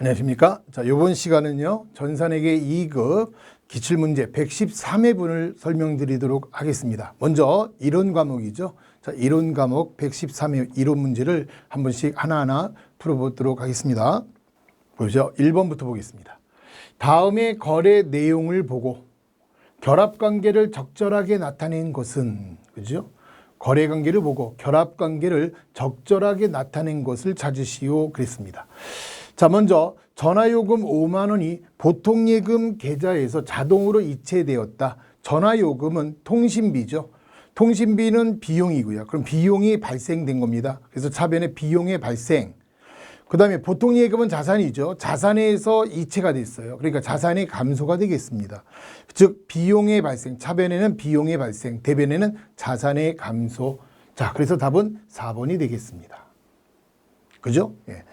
안녕하십니까. 자, 이번 시간은요, 전산에게 2급 기출문제 113회분을 설명드리도록 하겠습니다. 먼저 이론 과목이죠. 자, 이론 과목 113회 이론 문제를 한 번씩 하나하나 풀어보도록 하겠습니다. 보죠. 1번부터 보겠습니다. 다음의 거래 내용을 보고 결합 관계를 적절하게 나타낸 것은 그죠? 거래 관계를 보고 결합 관계를 적절하게 나타낸 것을 찾으시오 그랬습니다. 자, 먼저 전화요금 5만 원이 보통예금 계좌에서 자동으로 이체되었다. 전화요금은 통신비죠. 통신비는 비용이고요. 그럼 비용이 발생된 겁니다. 그래서 차변에 비용의 발생. 그 다음에 보통예금은 자산이죠. 자산에서 이체가 됐어요. 그러니까 자산의 감소가 되겠습니다. 즉 비용의 발생, 차변에는 비용의 발생, 대변에는 자산의 감소. 자, 그래서 답은 4번이 되겠습니다. 그죠? 예.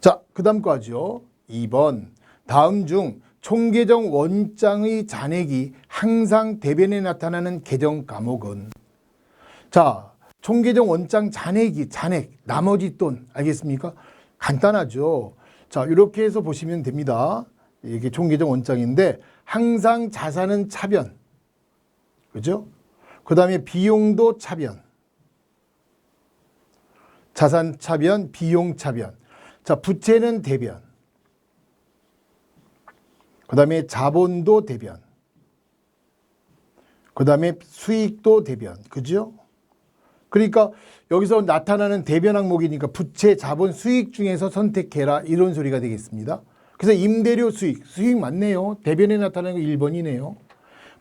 자, 그 다음 거죠. 2번. 다음 중 총계정 원장의 잔액이 항상 대변에 나타나는 계정 과목은 자, 총계정 원장 잔액이 잔액, 나머지 돈 알겠습니까? 간단하죠. 자, 이렇게 해서 보시면 됩니다. 이게 총계정 원장인데 항상 자산은 차변. 그죠? 그 다음에 비용도 차변. 자산 차변, 비용 차변. 자, 부채는 대변. 그 다음에 자본도 대변. 그 다음에 수익도 대변. 그죠? 그러니까 여기서 나타나는 대변 항목이니까 부채, 자본, 수익 중에서 선택해라. 이런 소리가 되겠습니다. 그래서 임대료 수익, 수익 맞네요. 대변에 나타나는 거 1번이네요.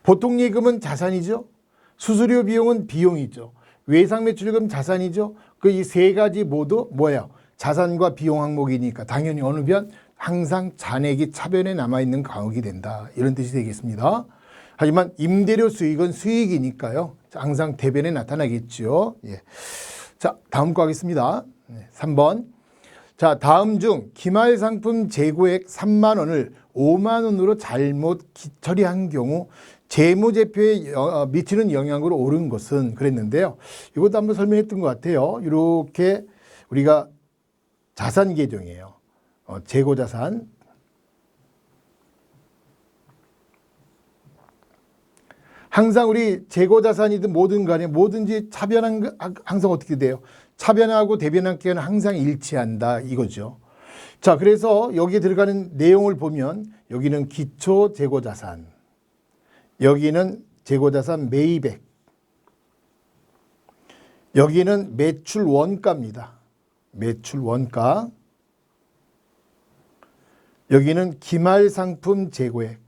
보통 예금은 자산이죠. 수수료 비용은 비용이죠. 외상 매출금 자산이죠. 그 이 세 가지 모두 뭐예요? 자산과 비용 항목이니까 당연히 어느 변 항상 잔액이 차변에 남아 있는 과목이 된다. 이런 뜻이 되겠습니다. 하지만 임대료 수익은 수익이니까요. 항상 대변에 나타나겠죠. 예. 자, 다음 거 하겠습니다. 네, 3번. 자, 다음 중 기말 상품 재고액 3만 원을 5만 원으로 잘못 기- 처리한 경우 재무제표에 여- 어, 미치는 영향으로 옳은 것은 그랬는데요. 이것도 한번 설명했던 것 같아요. 이렇게 우리가 자산 계정이에요. 어, 재고 자산. 항상 우리 재고 자산이든 뭐든 간에 뭐든지 차변한 항상 어떻게 돼요? 차변하고 대변한께는 항상 일치한다 이거죠. 자, 그래서 여기에 들어가는 내용을 보면 여기는 기초 재고 자산. 여기는 재고 자산 매입액. 여기는 매출 원가입니다. 매출 원가. 여기는 기말 상품 재고액.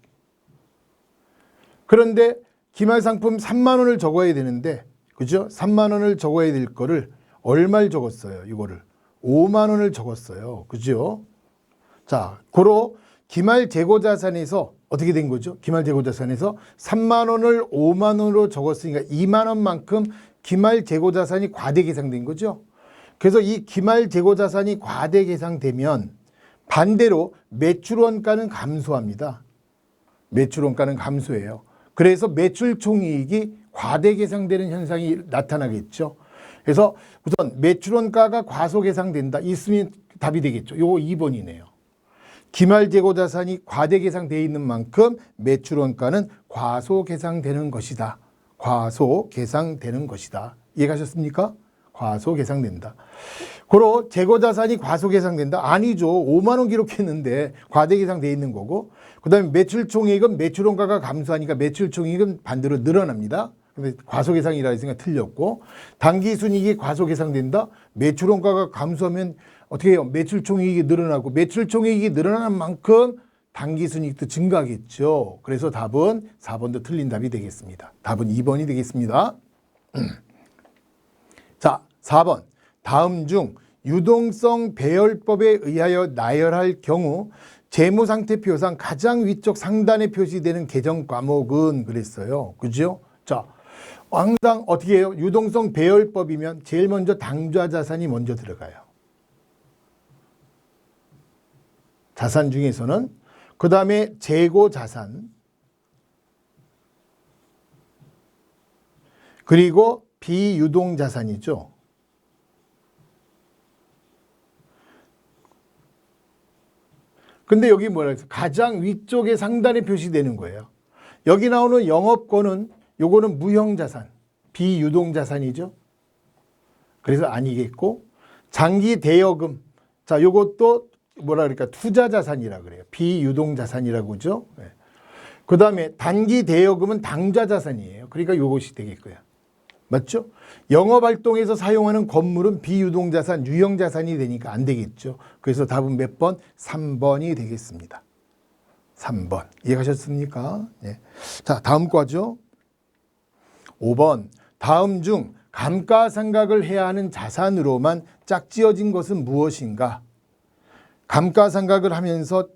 그런데 기말 상품 3만 원을 적어야 되는데 그죠? 3만 원을 적어야 될 거를 얼마를 적었어요? 이거를 5만 원을 적었어요. 그죠? 자, 고로 기말 재고 자산에서 어떻게 된 거죠? 기말 재고 자산에서 3만 원을 5만 원으로 적었으니까 2만 원만큼 기말 재고 자산이 과대 계상된 거죠. 그래서 이 기말 재고 자산이 과대 계상되면 반대로 매출 원가는 감소합니다. 매출 원가는 감소해요. 그래서 매출 총이익이 과대 계상되는 현상이 나타나겠죠. 그래서 우선 매출 원가가 과소 계상된다. 있으면 답이 되겠죠. 요거 2번이네요. 기말 재고 자산이 과대 계상되어 있는 만큼 매출 원가는 과소 계상되는 것이다. 과소 계상되는 것이다. 이해가셨습니까? 과소 계상된다. 고로 재고 자산이 과소 계상된다? 아니죠. 5만 원 기록했는데 과대 계상돼 있는 거고. 그다음에 매출 총액은 매출 원가가 감소하니까 매출 총액은 반대로 늘어납니다. 근데 과소 계상이라 했으니까 틀렸고 단기 순이익이 과소 계상된다? 매출 원가가 감소하면 어떻게 해요? 매출 총이익이 늘어나고 매출 총이익이 늘어나는 만큼 단기 순이익도 증가하겠죠. 그래서 답은 4번도 틀린 답이 되겠습니다. 답은 2번이 되겠습니다. 자, 4번. 다음 중 유동성 배열법에 의하여 나열할 경우 재무상태표상 가장 위쪽 상단에 표시되는 계정 과목은 그랬어요. 그죠? 자, 항상 어떻게 해요? 유동성 배열법이면 제일 먼저 당좌 자산이 먼저 들어가요. 자산 중에서는 그 다음에 재고 자산 그리고 비유동 자산이죠. 근데 여기 뭐라 했어? 가장 위쪽에 상단에 표시되는 거예요. 여기 나오는 영업권은 요거는 무형 자산, 비유동 자산이죠. 그래서 아니겠고 장기 대여금 자 요것도 뭐라 그럴까 투자 자산이라 그래요. 비유동 자산이라고 그죠. 네. 그 다음에 단기 대여금은 당좌 자산이에요. 그러니까 요것이 되겠고요. 맞죠? 영업활동에서 사용하는 건물은 비유동자산, 유형자산이 되니까 안 되겠죠. 그래서 답은 몇 번? 3번이 되겠습니다. 3번. 이해가셨습니까? 예. 자, 다음 과죠. 5번. 다음 중 감가상각을 해야 하는 자산으로만 짝지어진 것은 무엇인가? 감가상각을 하면서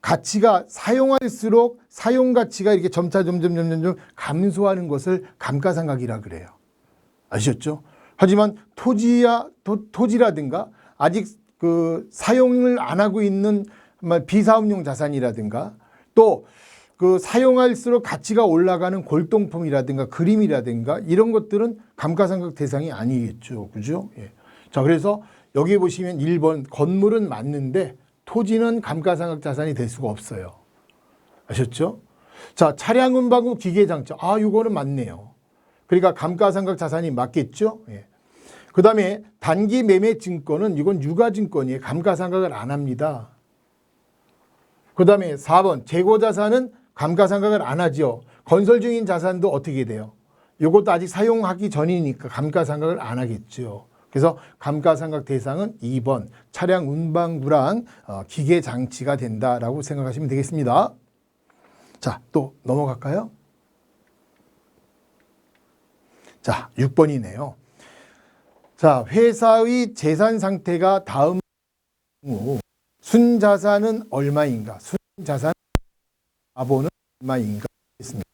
가치가 사용할수록 사용 가치가 이렇게 점차 점점 점점 점 감소하는 것을 감가상각이라 그래요. 아셨죠? 하지만 토지야 토, 토지라든가 아직 그 사용을 안 하고 있는 뭐 비사업용 자산이라든가 또 그 사용할수록 가치가 올라가는 골동품이라든가 그림이라든가 이런 것들은 감가상각 대상이 아니겠죠. 그죠? 예. 자, 그래서 여기 보시면 1번 건물은 맞는데 토지는 감가상각 자산이 될 수가 없어요. 아셨죠? 자, 차량 운반구 기계 장치. 아, 이거는 맞네요. 그러니까 감가상각 자산이 맞겠죠? 예. 그 다음에 단기 매매 증권은 이건 유가 증권이에요. 감가상각을 안 합니다. 그 다음에 4번 재고 자산은 감가상각을 안 하죠. 건설 중인 자산도 어떻게 돼요? 이것도 아직 사용하기 전이니까 감가상각을 안 하겠죠. 그래서 감가상각 대상은 2번 차량 운반구랑 어, 기계 장치가 된다라고 생각하시면 되겠습니다. 자, 또 넘어갈까요? 자, 6번이네요. 자, 회사의 재산 상태가 다음 후 순자산은 얼마인가? 순자산 자본은 얼마인가? 있습니다.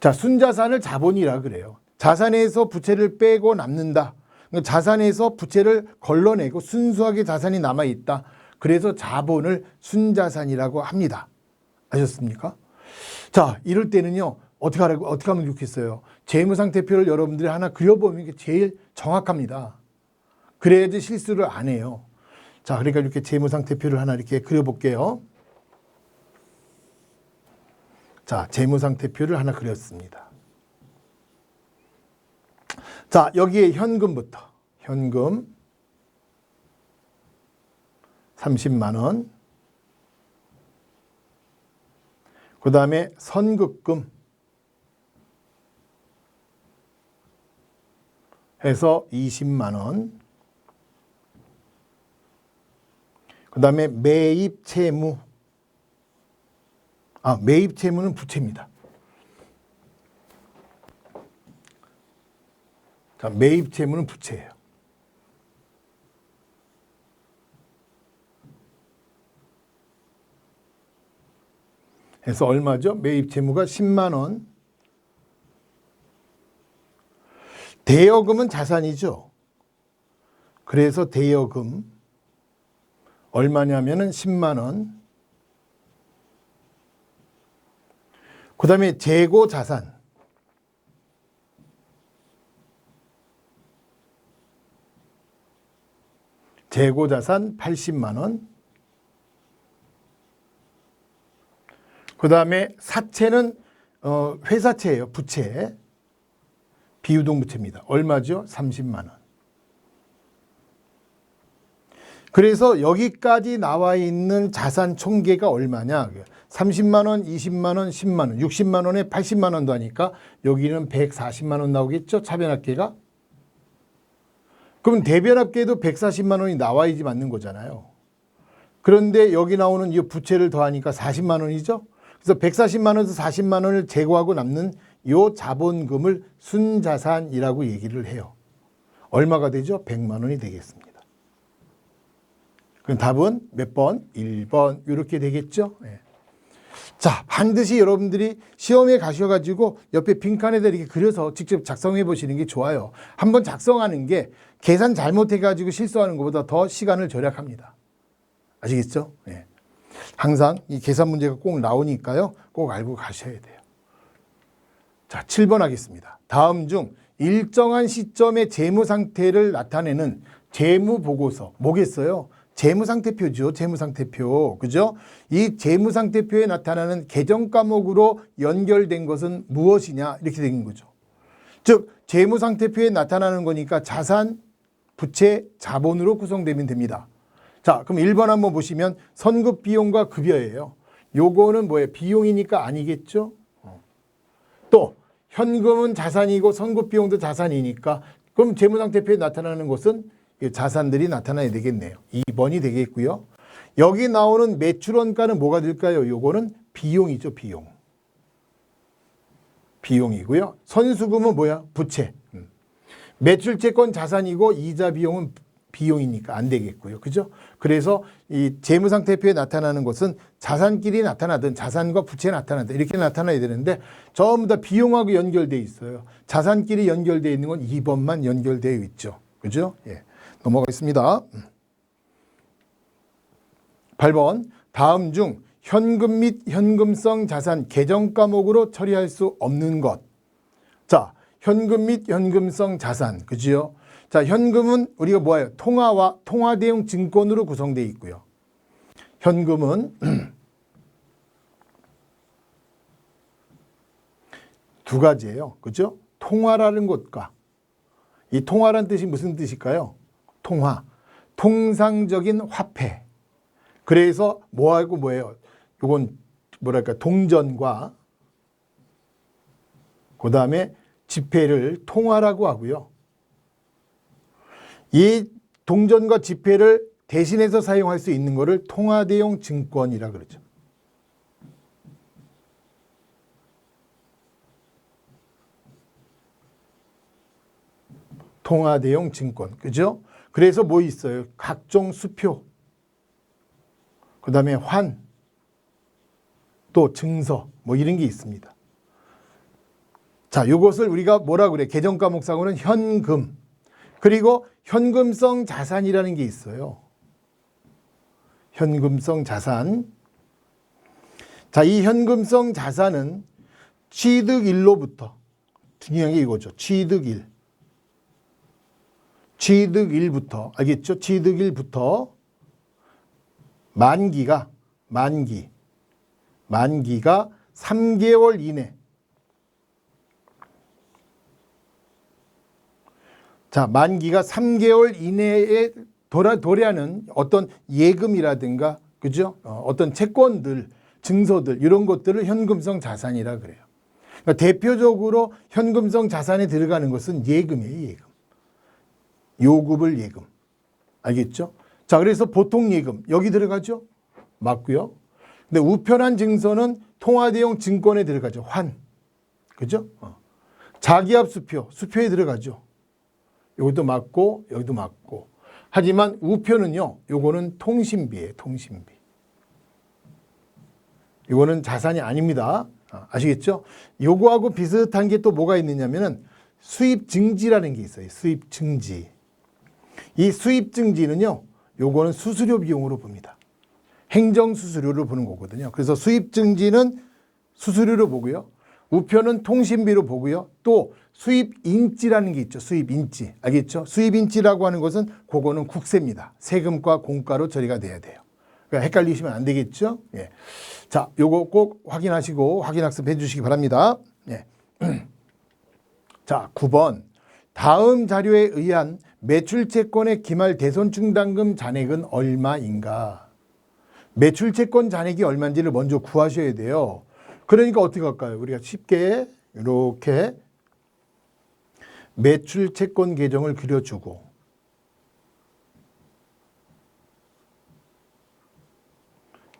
자, 순자산을 자본이라 그래요. 자산에서 부채를 빼고 남는다. 그러니까 자산에서 부채를 걸러내고 순수하게 자산이 남아 있다. 그래서 자본을 순자산이라고 합니다. 아셨습니까? 자, 이럴 때는요. 어떻게 하라고 어떻게 하면 좋겠어요? 재무상태표를 여러분들이 하나 그려보면 이게 제일 정확합니다. 그래야지 실수를 안 해요. 자, 그러니까 이렇게 재무상태표를 하나 이렇게 그려볼게요. 자, 재무상태표를 하나 그렸습니다. 자, 여기에 현금부터. 현금 30만 원. 그 다음에 선급금 해서 20만 원. 그 다음에 매입 채무. 아, 매입 채무는 부채입니다. 자, 매입 채무는 부채예요. 해서 얼마죠? 매입 채무가 10만 원. 대여금은 자산이죠. 그래서 대여금 얼마냐면은 10만 원. 그다음에 재고 자산 재고 자산 80만 원. 그 다음에 사채는 어 회사채예요. 부채. 비유동 부채입니다. 얼마죠? 30만 원. 그래서 여기까지 나와 있는 자산 총계가 얼마냐? 30만 원, 20만 원, 10만 원, 60만 원에 80만 원도 하니까 여기는 140만 원 나오겠죠? 차변합계가? 그럼 대변합계도 140만 원이 나와야지 맞는 거잖아요. 그런데 여기 나오는 이 부채를 더하니까 40만 원이죠? 그래서 140만 원에서 40만 원을 제거하고 남는 요 자본금을 순자산이라고 얘기를 해요. 얼마가 되죠? 100만 원이 되겠습니다. 그럼 답은 몇 번? 1번 이렇게 되겠죠? 네. 자, 반드시 여러분들이 시험에 가셔가지고 옆에 빈칸에다 이렇게 그려서 직접 작성해 보시는 게 좋아요. 한번 작성하는 게 계산 잘못해가지고 실수하는 것보다 더 시간을 절약합니다. 아시겠죠? 네. 항상 이 계산 문제가 꼭 나오니까요. 꼭 알고 가셔야 돼요. 자, 7번 하겠습니다. 다음 중 일정한 시점의 재무 상태를 나타내는 재무 보고서 뭐겠어요? 재무상태표죠. 재무상태표. 그죠? 이 재무상태표에 나타나는 계정 과목으로 연결된 것은 무엇이냐? 이렇게 된 거죠. 즉, 재무상태표에 나타나는 거니까 자산, 부채, 자본으로 구성되면 됩니다. 자, 그럼 1번 한번 보시면 선급 비용과 급여예요. 요거는 뭐예요? 비용이니까 아니겠죠? 어. 또 현금은 자산이고 선급 비용도 자산이니까 그럼 재무상태표에 나타나는 것은 이 자산들이 나타나야 되겠네요. 2번이 되겠고요. 여기 나오는 매출원가는 뭐가 될까요? 요거는 비용이죠, 비용. 비용이고요. 선수금은 뭐야? 부채. 음. 매출채권 자산이고 이자 비용은 비용이니까 안 되겠고요. 그죠? 그래서 이 재무상태표에 나타나는 것은 자산끼리 나타나든 자산과 부채에 나타나든 이렇게 나타나야 되는데 전부 다 비용하고 연결돼 있어요. 자산끼리 연결돼 있는 건 2번만 연결되어 있죠. 그죠? 예. 넘어가겠습니다. 8번 다음 중 현금 및 현금성 자산 계정 과목으로 처리할 수 없는 것. 자, 현금 및 현금성 자산. 그지요? 자, 현금은 우리가 뭐예요? 통화와 통화 대용 증권으로 구성되어 있고요. 현금은 두 가지예요. 그죠? 통화라는 것과 이 통화란 뜻이 무슨 뜻일까요? 통화. 통상적인 화폐. 그래서 뭐하고 뭐예요? 이건 뭐랄까 동전과 그 다음에 지폐를 통화라고 하고요. 이 동전과 지폐를 대신해서 사용할 수 있는 것을 통화대용 증권이라 그러죠. 통화대용 증권. 그죠? 그래서 뭐 있어요? 각종 수표. 그 다음에 환. 또 증서. 뭐 이런 게 있습니다. 자, 이것을 우리가 뭐라 그래? 계정 과목상으로는 현금. 그리고 현금성 자산이라는 게 있어요. 현금성 자산. 자, 이 현금성 자산은 취득일로부터 중요한 게 이거죠. 취득일. 취득일부터 알겠죠? 취득일부터 만기가 만기 만기가 3개월 이내 자, 만기가 3개월 이내에 돌아, 도래하는 어떤 예금이라든가, 그죠? 어, 어떤 채권들, 증서들, 이런 것들을 현금성 자산이라 그래요. 그러니까 대표적으로 현금성 자산에 들어가는 것은 예금이에요, 예금. 요급을 예금. 알겠죠? 자, 그래서 보통 예금, 여기 들어가죠? 맞고요. 근데 우편한 증서는 통화대용 증권에 들어가죠. 환. 그죠? 어. 자기압 수표, 수표에 들어가죠. 여기도 맞고 여기도 맞고 하지만 우표는요 요거는 통신비예요 통신비 이거는 자산이 아닙니다 아, 아시겠죠 요거하고 비슷한 게 또 뭐가 있느냐면은 수입 증지라는 게 있어요 수입 증지 이 수입 증지는요 요거는 수수료 비용으로 봅니다 행정 수수료를 보는 거거든요 그래서 수입 증지는 수수료로 보고요 우표는 통신비로 보고요 또 수입 인지라는 게 있죠. 수입 인지. 알겠죠? 수입 인지라고 하는 것은 그거는 국세입니다. 세금과 공가로 처리가 돼야 돼요. 그러니까 헷갈리시면 안 되겠죠? 예. 자, 요거 꼭 확인하시고 확인 학습해 주시기 바랍니다. 예. 자, 9번. 다음 자료에 의한 매출채권의 기말 대손충당금 잔액은 얼마인가? 매출채권 잔액이 얼마인지를 먼저 구하셔야 돼요. 그러니까 어떻게 할까요? 우리가 쉽게 이렇게 매출 채권 계정을 그려주고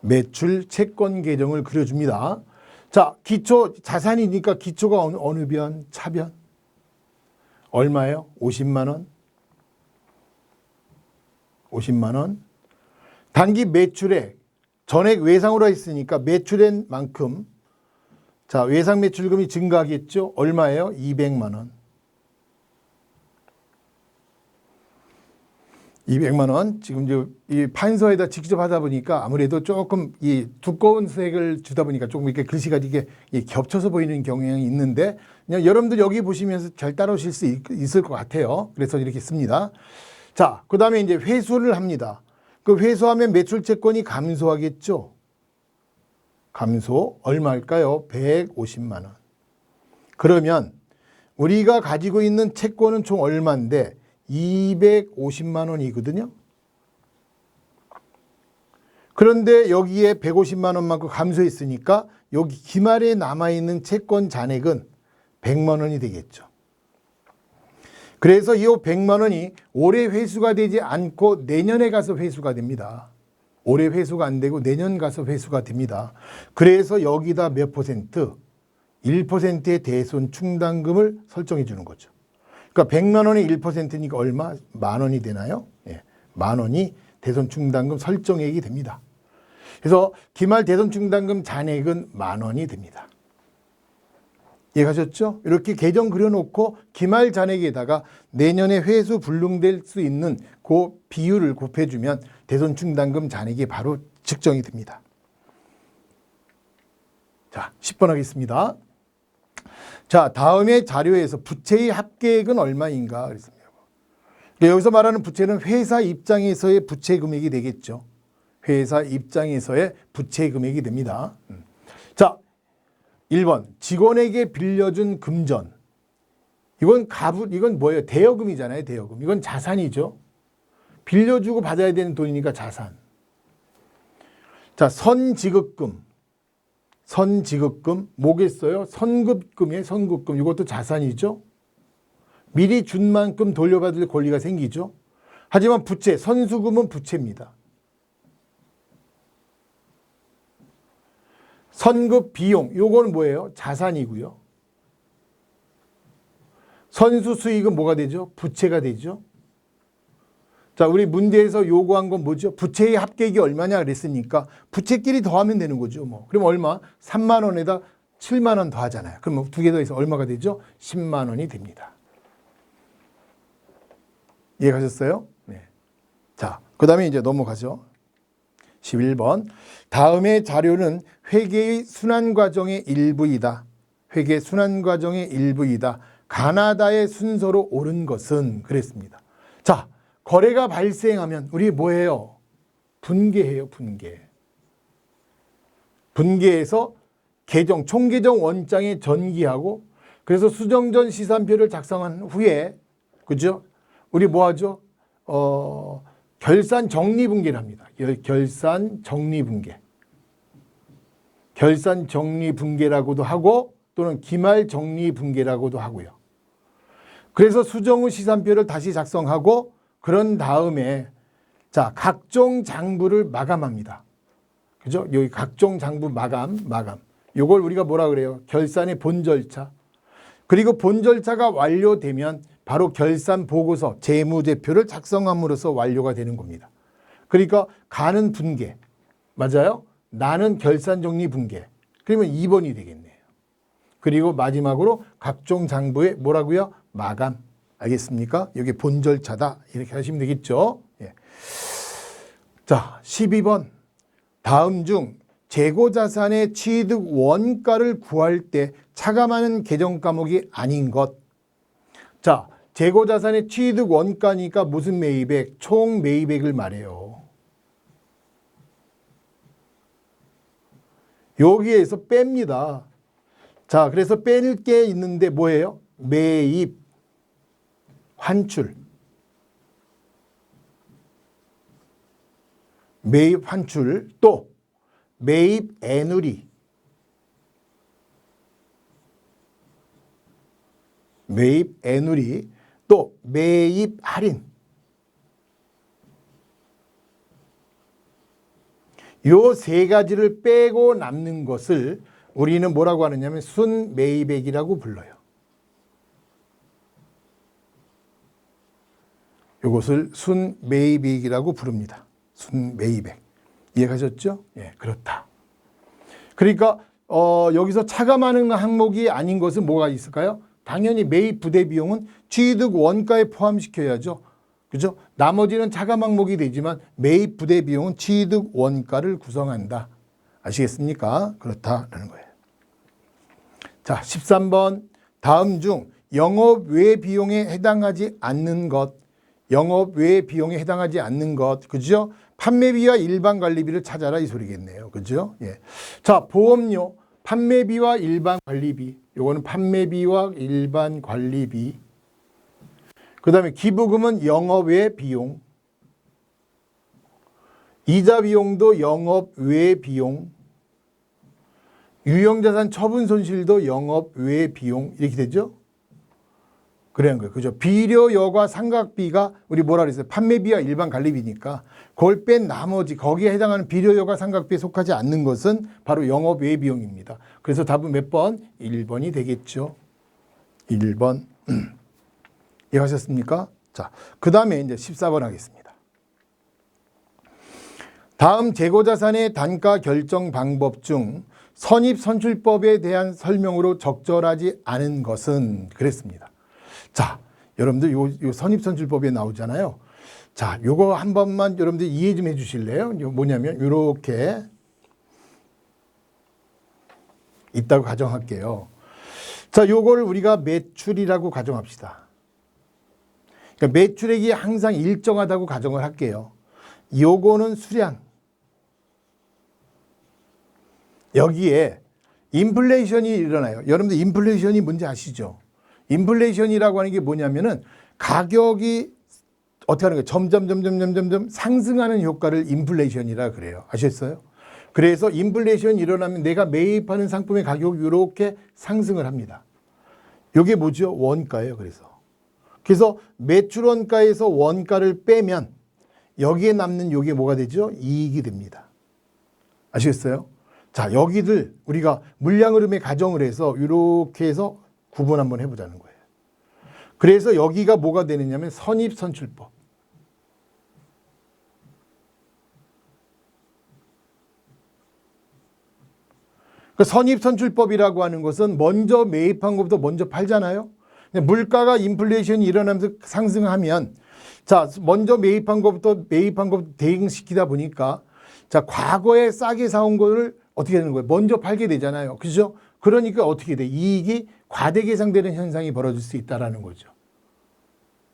매출 채권 계정을 그려줍니다. 자, 기초 자산이니까 기초가 어느, 어느 변? 차변. 얼마예요? 50만 원. 50만 원. 단기 매출액 전액 외상으로 했으니까 매출액 만큼 자, 외상 매출금이 증가하겠죠? 얼마예요? 200만 원. 200만 원 지금 이 판서에다 직접 하다 보니까 아무래도 조금 이 두꺼운 색을 주다 보니까 조금 이렇게 글씨가 이게 겹쳐서 보이는 경향이 있는데 그냥 여러분들 여기 보시면서 잘 따라오실 수 있, 을것 같아요. 그래서 이렇게 씁니다. 자, 그 다음에 이제 회수를 합니다. 그 회수하면 매출 채권이 감소하겠죠. 감소 얼마일까요? 150만 원. 그러면 우리가 가지고 있는 채권은 총 얼마인데 250만 원이거든요. 그런데 여기에 150만 원만큼 감소했으니까 여기 기말에 남아 있는 채권 잔액은 100만 원이 되겠죠. 그래서 이 100만 원이 올해 회수가 되지 않고 내년에 가서 회수가 됩니다. 올해 회수가 안 되고 내년 가서 회수가 됩니다. 그래서 여기다 몇 퍼센트? 1%의 대손 충당금을 설정해 주는 거죠. 그러니까 100만 원의 1%니까 얼마? 만 원이 되나요? 예. 만 원이 대손 충당금 설정액이 됩니다. 그래서 기말 대손 충당금 잔액은 만 원이 됩니다. 이해가셨죠? 이렇게 계정 그려놓고 기말 잔액에다가 내년에 회수 불능될 수 있는 그 비율을 곱해주면 대손 충당금 잔액이 바로 측정이 됩니다. 자, 10번 하겠습니다. 자, 다음의 자료에서 부채의 합계액은 얼마인가 그랬습니다. 여기서 말하는 부채는 회사 입장에서의 부채 금액이 되겠죠. 회사 입장에서의 부채 금액이 됩니다. 음. 자, 1번 직원에게 빌려준 금전. 이건 가부 이건 뭐예요? 대여금이잖아요, 대여금. 이건 자산이죠. 빌려주고 받아야 되는 돈이니까 자산. 자, 선지급금. 선지급금 뭐겠어요? 선급금이에요, 선급금. 이것도 자산이죠. 미리 준 만큼 돌려받을 권리가 생기죠. 하지만 부채, 선수금은 부채입니다. 선급 비용, 요거는 뭐예요? 자산이고요. 선수 수익은 뭐가 되죠? 부채가 되죠. 자, 우리 문제에서 요구한 건 뭐죠? 부채의 합계액이 얼마냐 그랬으니까 부채끼리 더하면 되는 거죠. 뭐. 그럼 얼마? 3만 원에다 7만 원 더하잖아요. 그럼 두 개 더해서 얼마가 되죠? 10만 원이 됩니다. 이해가셨어요? 네. 자, 그 다음에 이제 넘어가죠. 11번. 다음의 자료는 회계의 순환 과정의 일부이다. 회계 순환 과정의 일부이다. 가나다의 순서로 옳은 것은 그랬습니다. 자, 거래가 발생하면 우리 뭐예요? 분개해요, 분개. 분개해서 계정, 총계정 원장에 전기하고 그래서 수정전 시산표를 작성한 후에 그죠? 우리 뭐 하죠? 어, 결산 정리 분계를 합니다. 결- 결산 정리 분계. 결산 정리 분계라고도 하고 또는 기말 정리 분계라고도 하고요. 그래서 수정 후 시산표를 다시 작성하고 그런 다음에 자, 각종 장부를 마감합니다. 그죠? 여기 각종 장부 마감, 마감. 요걸 우리가 뭐라 그래요? 결산의 본 절차. 그리고 본 절차가 완료되면 바로 결산 보고서, 재무제표를 작성함으로써 완료가 되는 겁니다. 그러니까 가는 분계. 맞아요? 나는 결산 정리 분계. 그러면 2번이 되겠네요. 그리고 마지막으로 각종 장부의 뭐라고요? 마감. 알겠습니까? 여기 본 절차다. 이렇게 하시면 되겠죠. 예. 자, 12번. 다음 중 재고 자산의 취득 원가를 구할 때 차감하는 계정 과목이 아닌 것. 자, 재고 자산의 취득 원가니까 무슨 매입액? 총 매입액을 말해요. 여기에서 뺍니다. 자, 그래서 뺄 게 있는데 뭐예요? 매입, 환출. 매입 환출 또 매입 애누리 매입 애누리 또 매입 할인 요 세 가지를 빼고 남는 것을 우리는 뭐라고 하느냐면 순매입액이라고 불러요. 이것을 순매입액이라고 부릅니다. 순매입액. 이해가셨죠? 예, 그렇다. 그러니까 어, 여기서 차감하는 항목이 아닌 것은 뭐가 있을까요? 당연히 매입 부대 비용은 취득 원가에 포함시켜야죠. 그죠? 나머지는 차감 항목이 되지만 매입 부대 비용은 취득 원가를 구성한다. 아시겠습니까? 그렇다라는 거예요. 자, 13번. 다음 중 영업 외 비용에 해당하지 않는 것 영업 외 비용에 해당하지 않는 것, 그죠? 판매비와 일반 관리비를 찾아라 이 소리겠네요. 그죠? 예. 자, 보험료 판매비와 일반 관리비. 요거는 판매비와 일반 관리비. 그 다음에 기부금은 영업 외 비용. 이자 비용도 영업 외 비용. 유형자산 처분 손실도 영업 외 비용 이렇게 되죠? 그런 거예요. 그죠? 비료 여과 삼각비가 우리 뭐라 그랬어요? 판매비와 일반 관리비니까 그걸 뺀 나머지 거기에 해당하는 비료 여과 삼각비에 속하지 않는 것은 바로 영업 외 비용입니다. 그래서 답은 몇 번? 1번이 되겠죠. 1번. 이해하셨습니까? 자, 그 다음에 이제 14번 하겠습니다. 다음 재고자산의 단가 결정 방법 중 선입 선출법에 대한 설명으로 적절하지 않은 것은 그랬습니다. 자, 여러분들 요, 요 선입선출법에 나오잖아요. 자, 요거 한 번만 여러분들 이해 좀 해주실래요? 요 뭐냐면 요렇게 있다고 가정할게요. 자, 요거를 우리가 매출이라고 가정합시다. 그러니까 매출액이 항상 일정하다고 가정을 할게요. 요거는 수량. 여기에 인플레이션이 일어나요. 여러분들 인플레이션이 뭔지 아시죠? 인플레이션이라고 하는 게 뭐냐면은 가격이 어떻게 하는 거예요? 점점 점점 점점 상승하는 효과를 인플레이션이라 그래요. 아셨어요? 그래서 인플레이션이 일어나면 내가 매입하는 상품의 가격이 이렇게 상승을 합니다. 이게 뭐죠? 원가예요. 그래서 그래서 매출 원가에서 원가를 빼면 여기에 남는 요게 뭐가 되죠? 이익이 됩니다. 아시겠어요? 자, 여기들 우리가 물량 흐름의 가정을 해서 이렇게 해서 구분 한번 해보자는 거예요. 그래서 여기가 뭐가 되느냐면 선입선출법. 그 선입선출법이라고 하는 것은 먼저 매입한 것부터 먼저 팔잖아요. 물가가 인플레이션이 일어나면서 상승하면 자 먼저 매입한 것부터 매입한 것부터 대응시키다 보니까 자 과거에 싸게 사온 거를 어떻게 되는 거예요? 먼저 팔게 되잖아요. 그죠? 그러니까 어떻게 돼? 이익이 과대 계상되는 현상이 벌어질 수 있다라는 거죠.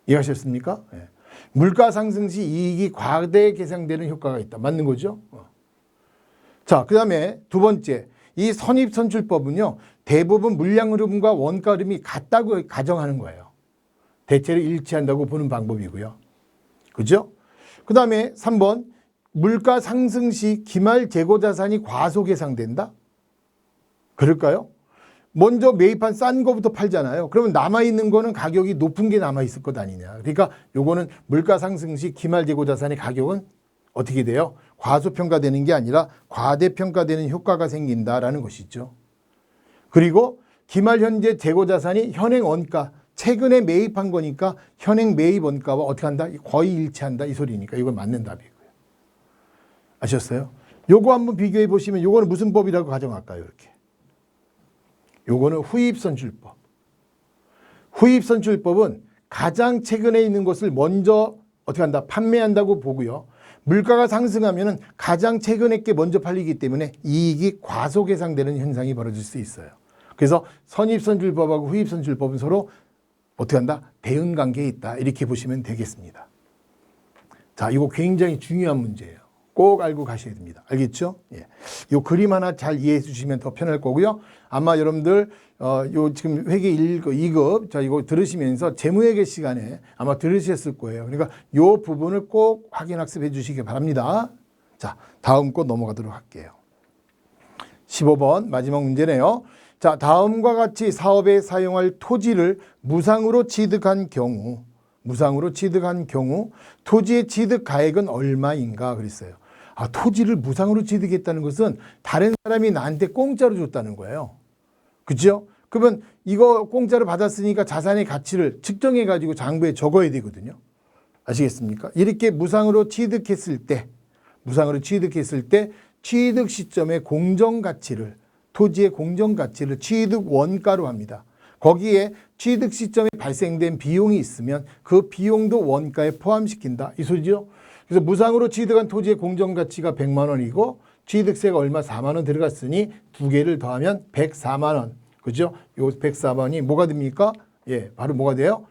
이해하셨습니까? 예. 물가 상승 시 이익이 과대 계상되는 효과가 있다. 맞는 거죠? 어. 자, 그 다음에 두 번째. 이 선입선출법은요, 대부분 물량 흐름과 원가 흐름이 같다고 가정하는 거예요. 대체로 일치한다고 보는 방법이고요. 그죠? 그 다음에 3번. 물가 상승 시 기말 재고 자산이 과소 계상된다? 그럴까요? 먼저 매입한 싼 거부터 팔잖아요. 그러면 남아있는 거는 가격이 높은 게 남아있을 것 아니냐. 그러니까 요거는 물가 상승 시 기말 재고 자산의 가격은 어떻게 돼요? 과소평가되는 게 아니라 과대평가되는 효과가 생긴다라는 것이죠. 그리고 기말 현재 재고 자산이 현행 원가 최근에 매입한 거니까 현행 매입 원가와 어떻게 한다? 거의 일치한다 이 소리니까 이건 맞는 답이고요. 아셨어요? 요거 한번 비교해 보시면 요거는 무슨 법이라고 가정할까요? 이렇게. 요거는 후입선출법. 후입선출법은 가장 최근에 있는 것을 먼저 어떻게 한다? 판매한다고 보고요. 물가가 상승하면 가장 최근에 게 먼저 팔리기 때문에 이익이 과소 계상되는 현상이 벌어질 수 있어요. 그래서 선입선출법하고 후입선출법은 서로 어떻게 한다? 대응 관계에 있다. 이렇게 보시면 되겠습니다. 자, 이거 굉장히 중요한 문제예요. 꼭 알고 가셔야 됩니다. 알겠죠? 예. 요 그림 하나 잘 이해해 주시면 더 편할 거고요. 아마 여러분들 어, 요 지금 회계 1급, 2급 자 이거 들으시면서 재무회계 시간에 아마 들으셨을 거예요. 그러니까 요 부분을 꼭 확인 학습해 주시기 바랍니다. 자, 다음 거 넘어가도록 할게요. 15번 마지막 문제네요. 자, 다음과 같이 사업에 사용할 토지를 무상으로 취득한 경우 무상으로 취득한 경우 토지의 취득 가액은 얼마인가 그랬어요. 아, 토지를 무상으로 취득했다는 것은 다른 사람이 나한테 공짜로 줬다는 거예요. 그죠? 그러면 이거 공짜로 받았으니까 자산의 가치를 측정해 가지고 장부에 적어야 되거든요. 아시겠습니까? 이렇게 무상으로 취득했을 때 무상으로 취득했을 때 취득 시점의 공정 가치를 토지의 공정 가치를 취득 원가로 합니다. 거기에 취득 시점에 발생된 비용이 있으면 그 비용도 원가에 포함시킨다. 이 소리죠. 그래서 무상으로 취득한 토지의 공정 가치가 100만 원이고 취득세가 얼마 4만 원 들어갔으니 두 개를 더하면 104만 원. 그죠? 요 104만이 뭐가 됩니까? 예, 바로 뭐가 돼요?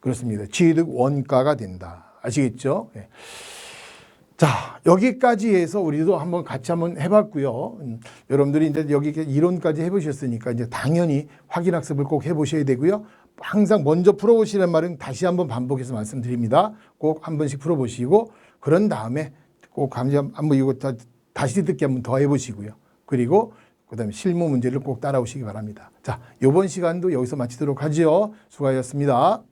그렇습니다. 취득 원가가 된다. 아시겠죠? 예. 자, 여기까지 해서 우리도 한번 같이 한번 해봤고요. 음, 여러분들이 이제 여기 이론까지 해보셨으니까 이제 당연히 확인 학습을 꼭 해보셔야 되고요. 항상 먼저 풀어보시는 말은 다시 한번 반복해서 말씀드립니다. 꼭 한 번씩 풀어보시고 그런 다음에 꼭 감지 한번 이거 다, 다시 듣기 한번 더 해보시고요. 그리고 그 다음에 실무 문제를 꼭 따라오시기 바랍니다. 자, 이번 시간도 여기서 마치도록 하지요. 수고하셨습니다.